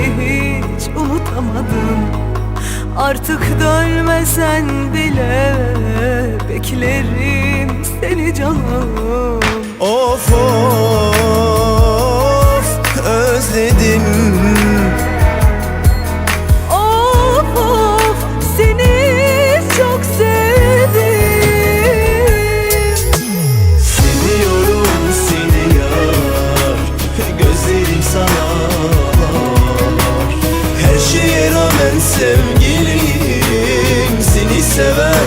hiç unutamadım. Artık dönmesen bile beklerim seni canım. Of of özledim. Sevgilim Seni seven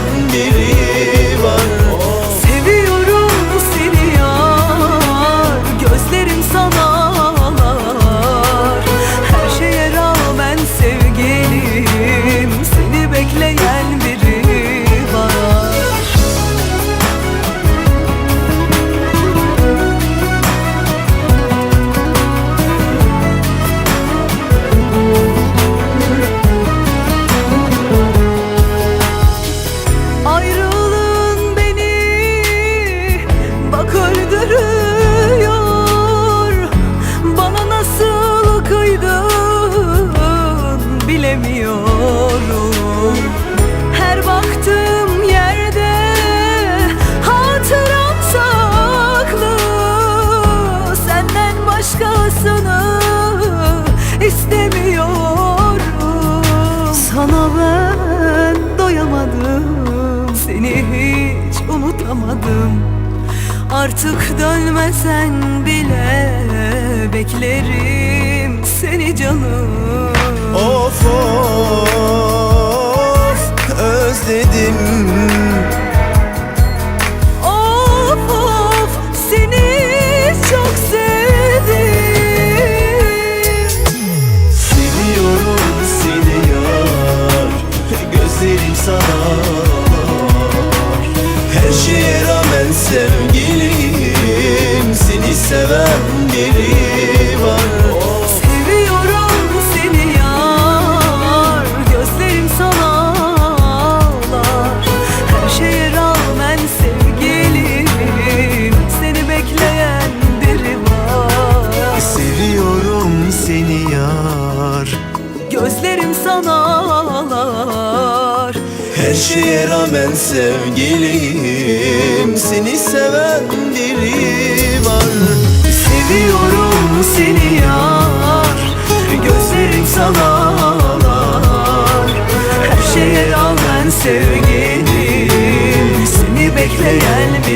hiç unutamadım. Artık dönmesen bile Beklerim seni canım. Of of özledim. Of of seni çok sevdim. Seviyorum seni yar Gözlerim sana Her şeye rağmen sevgilim Seni seven biri var. Seviyorum seni yar Gözlerim sana ağlar Her şeye rağmen sevgilim. Seni biri seven biri var. Seviyorum seni yar. Gözlerim sana ağlar. Her şeye rağmen sevgilim. Seni bekleyen bir